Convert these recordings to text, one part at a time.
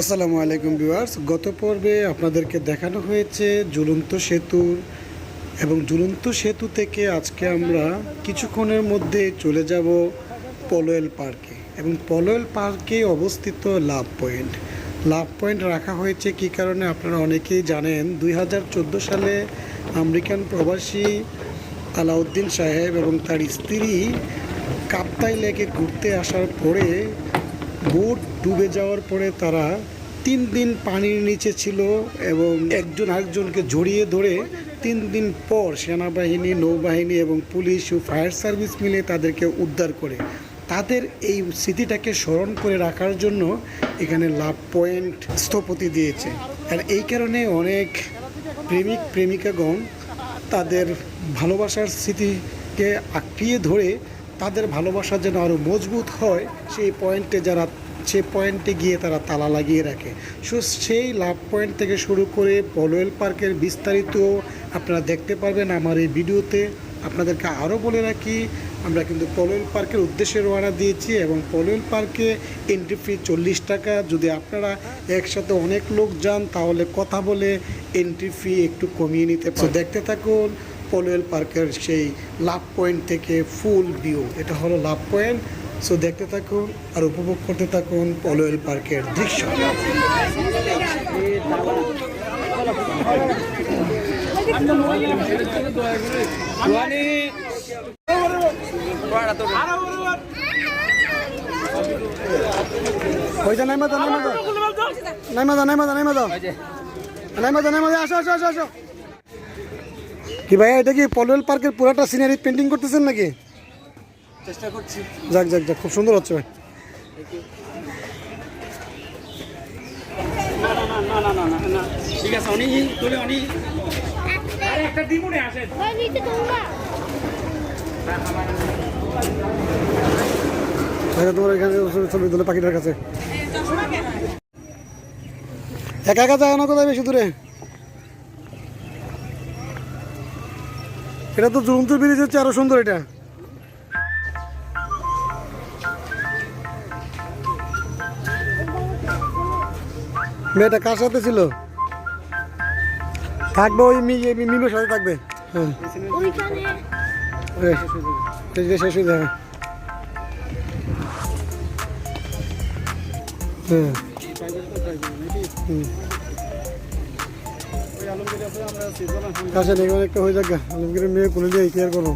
আসসালামু আলাইকুম ভিউয়ার্স। গত পর্বে আপনাদেরকে দেখানো হয়েছে ঝুলন্ত সেতুর এবং ঝুলন্ত সেতু থেকে আজকে আমরা কিছুক্ষণের মধ্যে চলে যাব পলোয়েল পার্কে এবং পলোয়েল পার্কে অবস্থিত লাভ পয়েন্ট। লাভ পয়েন্ট রাখা হয়েছে কী কারণে আপনারা অনেকেই জানেন, দুই হাজার চোদ্দ সালে আমেরিকান প্রবাসী আলাউদ্দিন সাহেব এবং তার স্ত্রী কাপ্তাই লেকে ঘুরতে আসার পরে বোট ডুবে যাওয়ার পরে তারা তিন দিন পানির নিচে ছিল এবং একজন আরেকজনকে জড়িয়ে ধরে তিন দিন পর সেনাবাহিনী, নৌবাহিনী এবং পুলিশ ও ফায়ার সার্ভিস মিলে তাদেরকে উদ্ধার করে। তাদের এই স্মৃতিটাকে স্মরণ করে রাখার জন্য এখানে লাভ পয়েন্ট স্থপতি দিয়েছে। আর এই কারণে অনেক প্রেমিক, প্রেমিকাগণ তাদের ভালোবাসার স্মৃতিকে আঁকড়িয়ে ধরে তাদের ভালোবাসা যেন আরও মজবুত হয়, সেই পয়েন্টে যারা সে পয়েন্টে গিয়ে তারা তালা লাগিয়ে রাখে। সো সেই লাভ পয়েন্ট থেকে শুরু করে পলোয়েল পার্কের বিস্তারিত আপনারা দেখতে পারবেন আমার এই ভিডিওতে। আপনাদেরকে আরও বলে রাখি, আমরা কিন্তু পলোয়েল পার্কের উদ্দেশ্যে রওনা দিয়েছি এবং পলোয়েল পার্কে এন্ট্রি ফি চল্লিশ টাকা। যদি আপনারা একসাথে অনেক লোক যান, তাহলে কথা বলে এন্ট্রি ফি একটু কমিয়ে নিতে দেখতে থাকুন পলোয়েল পার্কের সেই লাভ পয়েন্ট থেকে ফুল ভিউ, এটা হলো লাভ পয়েন্ট। সো দেখতে থাকুন আর উপভোগ করতে থাকুন পলোয়েল পার্কের দৃশ্য। ওইটা নাই মাদা নাই মাদা নাই মাদা নাই মাদা নাই মাদা নাই মাদা নাই মাদা আসো আসো আসো আসো। কি ভাইয়া এটা কি পলোয়েল পার্কের পুরাটা সিনারি পেন্টিং করতেছেন নাকি? চেষ্টা করছি। যাক যাক যাক খুব সুন্দর হচ্ছে ভাই। না না না না না না না ঠিক আছে তুলে একটা আসেন। নিচে তোমরা। এখানে ছবি তুলে পাখিটার কাছে। একা একা যায় না কোথায় বেশি দূরে? এটা তো জুমতুর ব্রিজ হচ্ছে আরও সুন্দর এটা। মেয়েটা কার সাথে ছিল? থাকবে ওই মিমের সাথে থাকবে। হ্যাঁ। শেষ হয়ে যাবে। হ্যাঁ। হুম। আসেন এখানে একটা আলমগীরের মেয়ে কোলে দিয়ে কেয়ার করো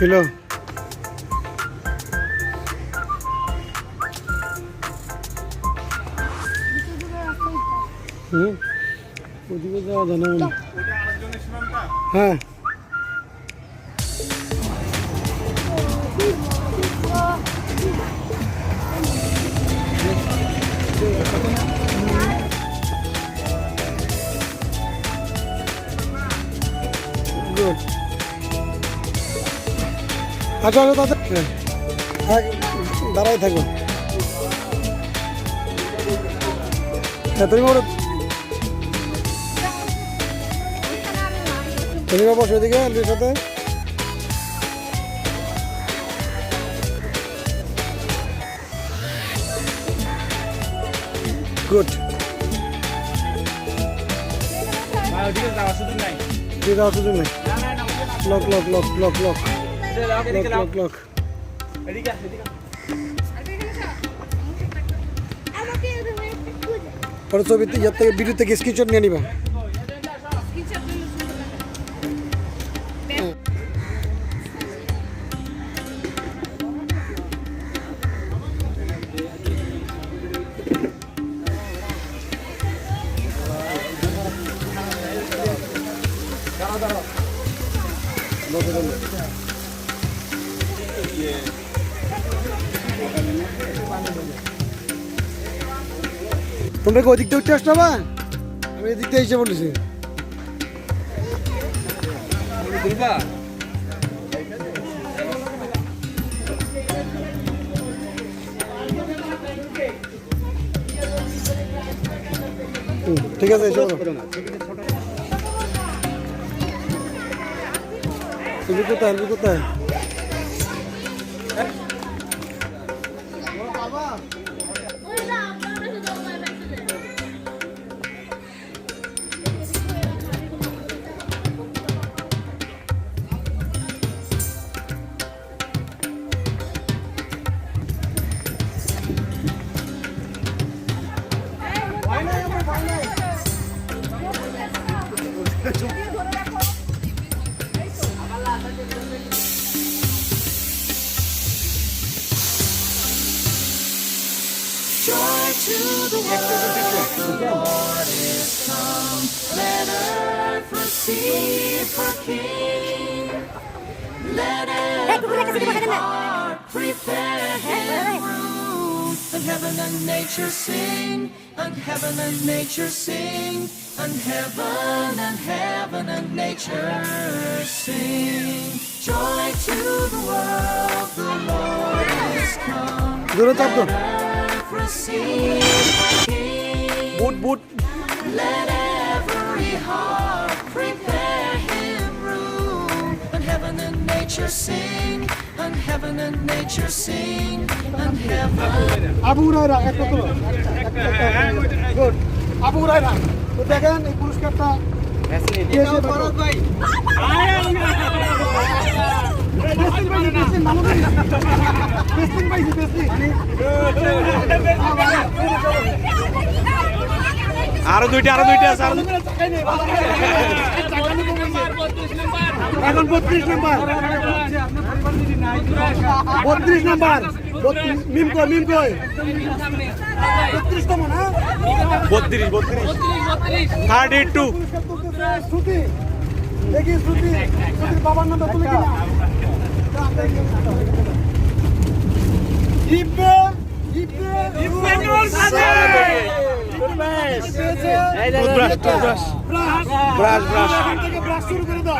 ছিল হুম ওদিকে যাওয়া জানা মনে হয়। হ্যাঁ আচ্ছা আচ্ছা হ্যাঁ দাঁড়াই থাকো। হ্যাঁ তুমি তুমি বসো এদিকে আলবির সাথে। গুড ওদিকে যাওয়ার সুযোগ নাই। Lock lock lock lock lock lock lock এদিকে এদিকে পরে ছবিতে ইয়ার থেকে ভিডিও থেকে স্ক্রিনশট নিয়ে নিবা। তোমরা কি ওদিক দিয়ে উঠতে আসছো বা আমি এদিক দিয়ে এসে বলেছি। ঠিক আছে এসে। তুমি কোথায় তুমি কোথায়? Don't C for King. Let every heart prepare him room. And heaven and nature sing, and heaven and nature sing, and heaven and heaven and nature sing. Joy to the world, the Lord is come. Let earth receive my King. Let every heart nature sing, and heaven and nature sing, and heaven. Abu রায়রা একটা তো good Abu রায়রা তো দেখেন এই পুরস্কারটা আরও দুইটা আরও দুইটা আছে আরও এখন বত্রিশ নাম্বার। বত্রিশ নাম্বার। মিম কই মিম কই বত্রিশ না? বত্রিশ বত্রিশ। থার্টি টু শ্রুতি দেখি শ্রুতি। শ্রুতির বাবার ইবে ইব্রাহিমুল ব্রাশ, ব্রাশ। ব্রাশ শুরু করে দাও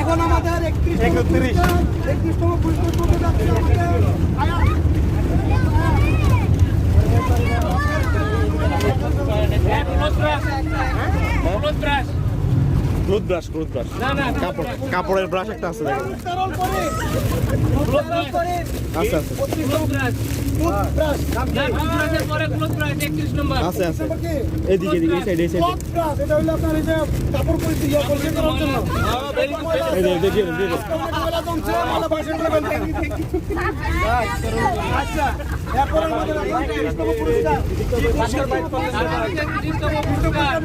এখন আমাদের একত্রিশ একত্রিশ। একত্রিশতম পুরস্কার করতে যাচ্ছে আমাদের আয়া। টুথব্রাশ টুথব্রাশ কাপড় কাপড়ের ব্রাশ একটা আছে দেখেন আছে নাম্বার কি? এদিকে এদিকে এই সাইড এই সাইড এটা হলো আপনার এই যে কাপড় পরিষ্কার ইয়া পরিষ্কার করার জন্য। এই যে এই জমছে, করে আচ্ছা, এরপরে আমাদের পুরস্কার।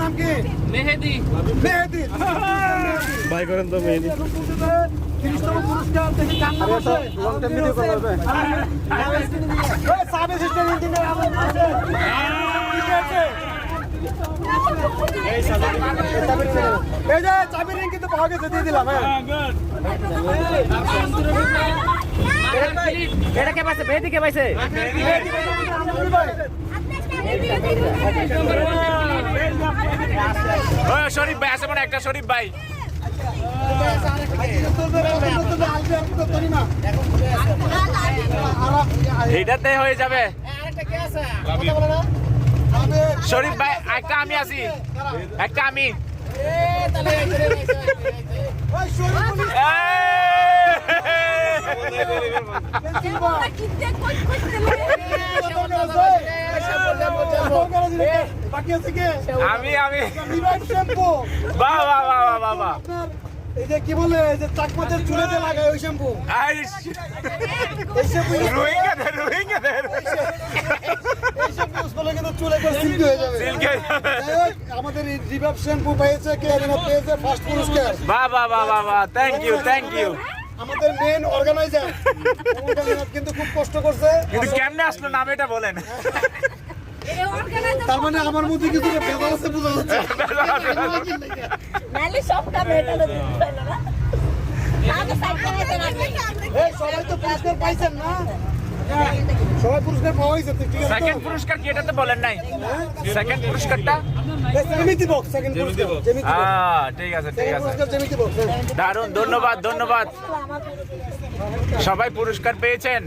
নাম কি? মেহেদি। বাই করেন তো মেহেদি তিরিশতম পুরস্কার। দেখি কার নাম এই সাব অ্যাসিস্ট্যান্ট ইঞ্জিনিয়ার আমার আছে। এই যে চাবির রিং কিন্তু পাওয়া গেছে দিয়ে দিলাম হ্যাঁ এটা কে পাইছে বেদি কে পাইছে শরীফ ভাই আছে মানে একটা শরীফ ভাই। এইটাতে হয়ে যাবে। শরীফ ভাই একটা আমি আছি। একটা আমি। কে আমি আমি। শ্যাম্পু বাহ বাহ বাহ বাহ বাহ বাহ। এই যে কি বলে যে চাকমাদের চুলে লাগায় ওই শ্যাম্পু। আইস। এই শ্যাম্পু রোহিঙ্গা দে রোহিঙ্গা দে এই শ্যাম্পু ইউজ করলে কিন্তু চুলে করে সিল্কি হয়ে যাবে। সিল্ক হয়ে যাবে। আমাদের এই রিভাইভ শ্যাম্পু পেয়েছে কে? পেয়েছে ফার্স্ট পুরস্কার বাহ বাহ বাহ বাহ বাহ। থ্যাংক ইউ থ্যাংক ইউ আমাদের মেন অর্গানাইজার কিন্তু খুব কষ্ট করছে। কিন্তু কেমনে আসলো নাম এটা বলেন। তার মানে আমার মধ্যে কিছু ভেজাল আছে বোঝা যাচ্ছে। সবাই তো পুরস্কার পাইছেন না। সবাই পুরস্কার পাওয়া হয়েছে তো, ঠিক আছে সেকেন্ড পুরস্কার কি এটা তো বলেন নাই? সেকেন্ড পুরস্কারটা? জেমিতি বক্স সেকেন্ড পুরস্কার জেমিতি বক্স আহ, ঠিক আছে ঠিক আছে। পুরস্কার জেমিতি বক্স দারুণ ধন্যবাদ ধন্যবাদ। সবাই পুরস্কার পেয়েছেন?